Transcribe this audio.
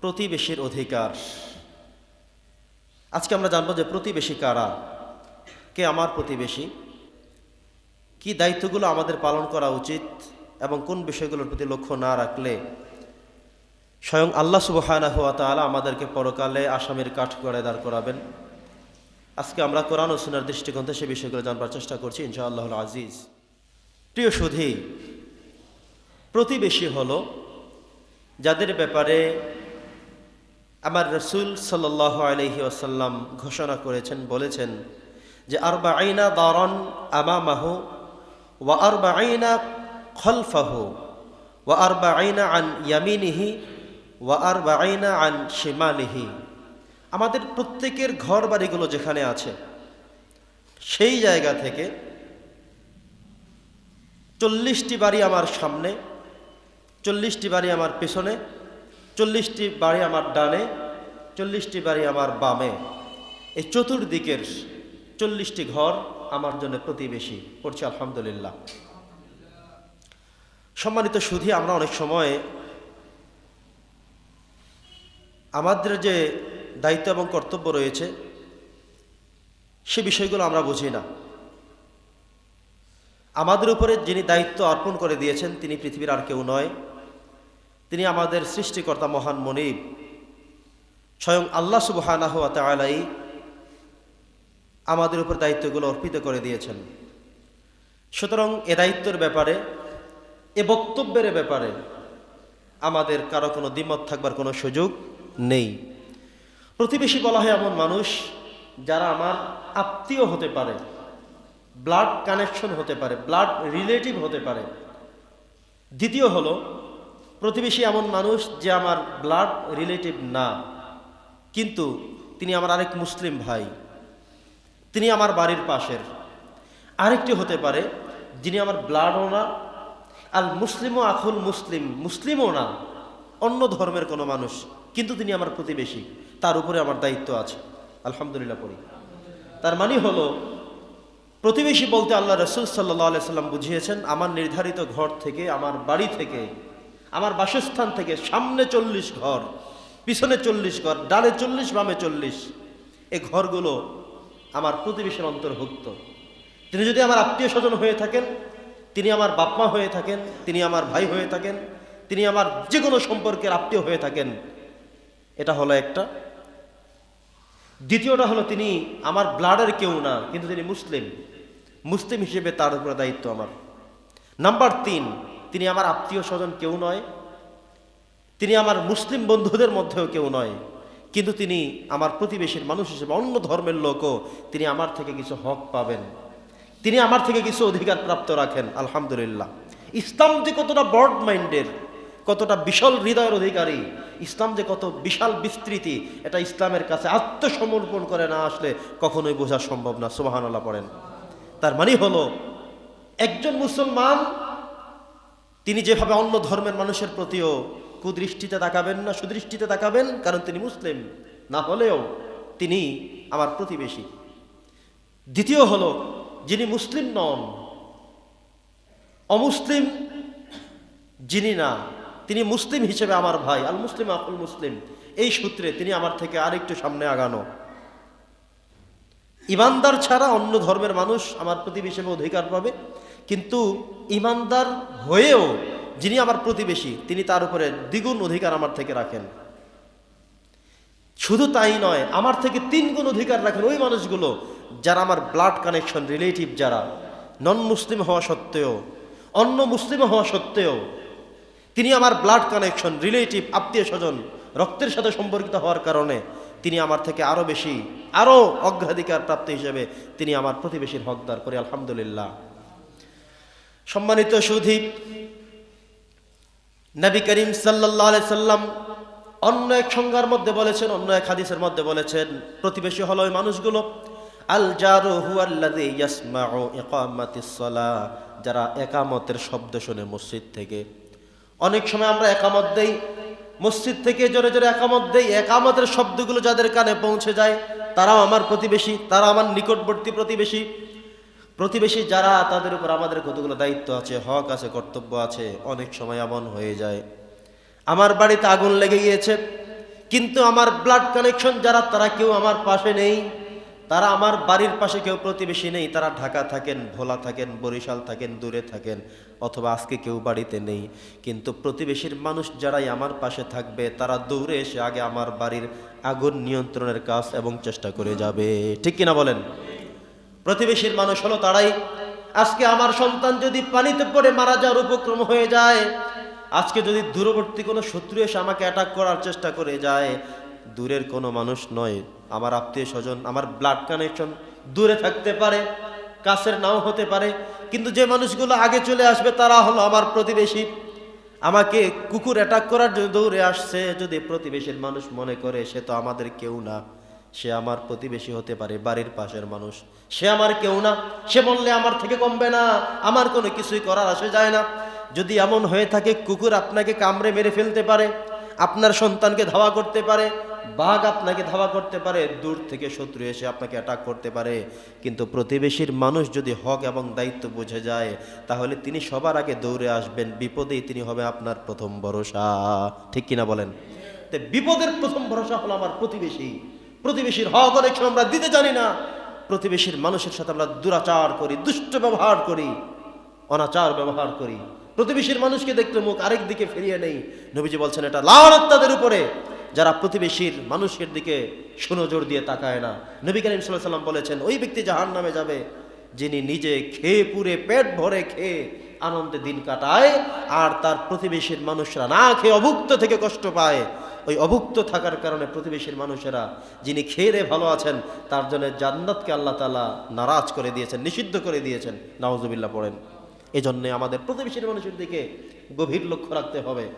প্রতিবেশীর অধিকার। আজকে আমরা জানব যে প্রতিবেশী কারা? কে আমার প্রতিবেশী? কি দায়িত্বগুলো আমাদের পালন করা উচিত? এবং কোন বিষয়গুলোর প্রতি লক্ষ্য না রাখলে স্বয়ং আল্লাহ তাআলা আমাদেরকে পরকালে আসামির কাঠ করে দাঁড় করাবেন। আজকে আমরা কোরআন ও দৃষ্টিকোণ থেকে সে বিষয়গুলো জানবার চেষ্টা করছি ইনশাআল্লাহ আজিজ। প্রিয় সুধী, প্রতিবেশী হলো যাদের ব্যাপারে আমার রসুল সাল্লাহ আলহি আসাল্লাম ঘোষণা করেছেন, বলেছেন যে আর বা আইনা দারন আমামাহ ওয়া আর বা আইনা খলফাহ ওয়া আর বা আইনা আন ইয়ামিনিহি ওয়া আর বা আইনা আন শিমালিহি। আমাদের প্রত্যেকের ঘর বাড়িগুলো যেখানে আছে, সেই জায়গা থেকে চল্লিশটি বাড়ি আমার সামনে, চল্লিশটি বাড়ি আমার পেছনে চল্লিশটি বাড়ি আমার ডানে, চল্লিশটি বাড়ি আমার বামে। এই চতুর্দিকের চল্লিশটি ঘর আমার জন্য প্রতিবেশী। পড়ছি আলহামদুলিল্লাহ। সম্মানিত সুধী, আমরা অনেক সময় আমাদের যে দায়িত্ব এবং কর্তব্য রয়েছে, সে বিষয়গুলো আমরা বুঝি না। আমাদের উপরে যিনি দায়িত্ব অর্পণ করে দিয়েছেন, তিনি পৃথিবীর আর কেউ নয়। তিনি আমাদের সৃষ্টিকর্তা মহান মনিব। স্বয়ং আল্লাহ সুবহানাহ তালাই আমাদের উপর দায়িত্বগুলো অর্পিত করে দিয়েছেন। সুতরাং এ দায়িত্বের ব্যাপারে, এ বক্তব্যের ব্যাপারে আমাদের কারও কোনো দ্বিমত থাকবার কোনো সুযোগ নেই। প্রতিবেশী বলা হয় এমন মানুষ যারা আমার আত্মীয় হতে পারে ব্লাড কানেকশন হতে পারে ব্লাড রিলেটিভ হতে পারে। দ্বিতীয় হলো প্রতিবেশী এমন মানুষ যে আমার ব্লাড রিলেটিভ না। কিন্তু তিনি আমার আরেক মুসলিম ভাই। তিনি আমার বাড়ির পাশের। আরেকটি হতে পারে যিনি আমার ব্লাডও না আর মুসলিমও আখুল মুসলিম, মুসলিমও না। অন্য ধর্মের কোনো মানুষ, কিন্তু তিনি আমার প্রতিবেশী। তার উপরে আমার দায়িত্ব আছে। আলহামদুলিল্লাহ পড়ি। তার মানে হলো, প্রতিবেশী বলতে আল্লাহ রসুল সাল্লাহ সাল্লাম বুঝিয়েছেন, আমার নির্ধারিত ঘর থেকে, আমার বাড়ি থেকে আমার বাসস্থান থেকে সামনে চল্লিশ ঘর, পিছনে চল্লিশ ঘর, ডানে চল্লিশ, বামে চল্লিশ। এই ঘরগুলো আমার প্রতিবেশীর অন্তর্ভুক্ত। তিনি যদি আমার আত্মীয় স্বজন হয়ে থাকেন, তিনি আমার বাপমা হয়ে থাকেন, তিনি আমার ভাই হয়ে থাকেন, তিনি আমার যে কোনো সম্পর্কের আত্মীয় হয়ে থাকেন, এটা হলো একটা। দ্বিতীয়টা হলো তিনি আমার ব্লাডের কেউ না, কিন্তু তিনি মুসলিম। মুসলিম হিসেবে তার উপরে দায়িত্ব আমার। নাম্বার তিন তিনি আমার আত্মীয় স্বজন কেউ নয়। তিনি আমার মুসলিম বন্ধুদের মধ্যেও কেউ নয়। কিন্তু তিনি আমার প্রতিবেশীর মানুষ হিসেবে, অন্য ধর্মের লোকও তিনি আমার থেকে কিছু হক পাবেন। তিনি আমার থেকে কিছু অধিকার প্রাপ্ত রাখেন, আলহামদুলিল্লাহ। ইসলাম যে কতটা ব্রড মাইন্ডের কতটা বিশাল হৃদয়ের অধিকারী, ইসলাম যে কত বিশাল বিস্তৃতি, এটা ইসলামের কাছে আত্মসমর্পণ করে না আসলে কখনোই বোঝা সম্ভব না। সুবাহান আল্লাহ পড়েন। তার মানে হলো, একজন মুসলমান তিনি যেভাবে অন্য ধর্মের মানুষের প্রতিও কুদৃষ্টিতে তাকাবেন না, সুদৃষ্টিতে তাকাবেন, কারণ তিনি মুসলিম, না হলেও তিনি আমার প্রতিবেশী। দ্বিতীয় হল, যিনি মুসলিম নন, অমুসলিম যিনি না, তিনি মুসলিম হিসেবে আমার ভাই, আল মুসলিম আকুল মুসলিম। এই সূত্রে তিনি আমার থেকে আরেকটু সামনে আগানো। ইমানদার ছাড়া অন্য ধর্মের মানুষ আমার প্রতিবেশী অধিকার পাবে। কিন্তু ইমানদার হয়েও যিনি আমার প্রতিবেশী, তিনি তার উপরে দ্বিগুণ অধিকার আমার থেকে রাখেন। শুধু তাই নয়, আমার থেকে তিন গুণ অধিকার রাখেন ওই মানুষগুলো যারা আমার ব্লাড কানেকশন রিলেটিভ যারা। নন মুসলিম হওয়া সত্ত্বেও অন্য মুসলিম হওয়া সত্ত্বেও, তিনি আমার ব্লাড কানেকশন রিলেটিভ আত্মীয় স্বজন রক্তের সাথে সম্পর্কিত হওয়ার কারণে তিনি আমার থেকে আরও বেশি আরও অগ্রাধিকার প্রাপ্ত হিসেবে তিনি আমার প্রতিবেশীর হকদার করে, আলহামদুলিল্লাহ। সম্মানিত সুধীপ নবী করিম সাল্লাহ সাল্লাম অন্য এক সংজ্ঞার মধ্যে বলেছেন, অন্য এক হাদিসের মধ্যে বলেছেন, প্রতিবেশী হলো ওই মানুষগুলো, আল জারু হুয়াল্লাযী ইয়াসমাউ যারা একামতের শব্দ শোনে মসজিদ থেকে। অনেক সময় আমরা একামত দেই, মসজিদ থেকে জোরে জোরে একামত দেই, একামতের শব্দগুলো যাদের কানে পৌঁছে যায়, তারাও আমার প্রতিবেশী, তারা আমার নিকটবর্তী প্রতিবেশী। প্রতিবেশী যারা তাদের উপর আমাদের কতগুলো দায়িত্ব আছে, হক আছে, কর্তব্য আছে, অনেক সময় এমন হয়ে যায়। আমার বাড়িতে আগুন লেগে গিয়েছে, কিন্তু আমার ব্লাড কানেকশন যারা, তারা কেউ আমার পাশে নেই। তারা আমার বাড়ির পাশে কেউ প্রতিবেশী নেই, তারা ঢাকা থাকেন, ভোলা থাকেন, বরিশাল থাকেন, দূরে থাকেন, অথবা আজকে কেউ বাড়িতে নেই। কিন্তু প্রতিবেশীর মানুষ যারাই আমার পাশে থাকবে, তারা দৌড়ে এসে আগে আমার বাড়ির আগুন নিয়ন্ত্রণের কাজ এবং চেষ্টা করে যাবে। ঠিক কিনা বলেন? প্রতিবেশীর মানুষ হলো তারাই। আজকে আমার সন্তান যদি পানিতে পড়ে মারা যাওয়ার উপক্রম হয়ে যায়, আজকে যদি দূরবর্তী কোনো শত্রু এসে আমাকে অ্যাটাক করার চেষ্টা করে যায়, দূরের কোনো মানুষ নয়, আমার আত্মীয় স্বজন, আমার ব্লাড কানেকশন দূরে থাকতে পারে, কাছের নাও হতে পারে, কিন্তু যে মানুষগুলো আগে চলে আসবে তারা হলো আমার প্রতিবেশী। আমাকে কুকুর অ্যাটাক করার জন্য দৌড়ে আসছে, যদি প্রতিবেশীর মানুষ মনে করে, সে তো আমাদের কেউ না। সে আমার প্রতিবেশী হতে পারে, বাড়ির পাশের মানুষ। সে আমার কেউ না। সে বললে, আমার থেকে কমবে না। আমার কোনো কিছুই করার আসে যায় না। যদি এমন হয়ে থাকে, কুকুর আপনাকে কামড়ে মেরে ফেলতে পারে, আপনার সন্তানকে ধাওয়া করতে পারে, বাঘ আপনাকে ধাওয়া করতে পারে, দূর থেকে শত্রু এসে আপনাকে অ্যাটাক করতে পারে। কিন্তু প্রতিবেশীর মানুষ যদি হক এবং দায়িত্ব বুঝে যায়, তাহলে তিনি সবার আগে দৌড়ে আসবেন। বিপদেই তিনি হবে আপনার প্রথম ভরসা। ঠিক কিনা বলেন? তো বিপদের প্রথম ভরসা হলো আমার প্রতিবেশী। প্রতিবেশীর হক অনেক সময় আমরা দিতে জানি না। প্রতিবেশীর মানুষের সাথে আমরা দুরাচার করি, দুষ্ট ব্যবহার করি, অনাচার ব্যবহার করি। প্রতিবেশীর মানুষকে দেখলে মুখ আরেক দিকে ফিরিয়ে নেই। নবীজি বলছেন, এটা লানত তাদের উপরে। যারা প্রতিবেশীর মানুষের দিকে সুনজর দিয়ে তাকায় না। নবী করিম সাল্লাহ সাল্লাম বলেছেন, ওই ব্যক্তি জাহান নামে যাবে, যিনি নিজে খেয়ে পুরে পেট ভরে খেয়ে আনন্দে দিন কাটায়, আর তার প্রতিবেশীর মানুষরা না খেয়ে অভুক্ত থেকে কষ্ট পায়। ওই অভুক্ত থাকার কারণে প্রতিবেশীর মানুষেরা যিনি খেয়ে ভালো আছেন, তার জন্য জান্নাতকে আল্লাহ তালা নারাজ করে দিয়েছেন, নিষিদ্ধ করে দিয়েছেন। নাওজুবিল্লাহ পড়েন। এজন্যে আমাদের প্রতিবেশীর মানুষের দিকে গভীর লক্ষ্য রাখতে হবে।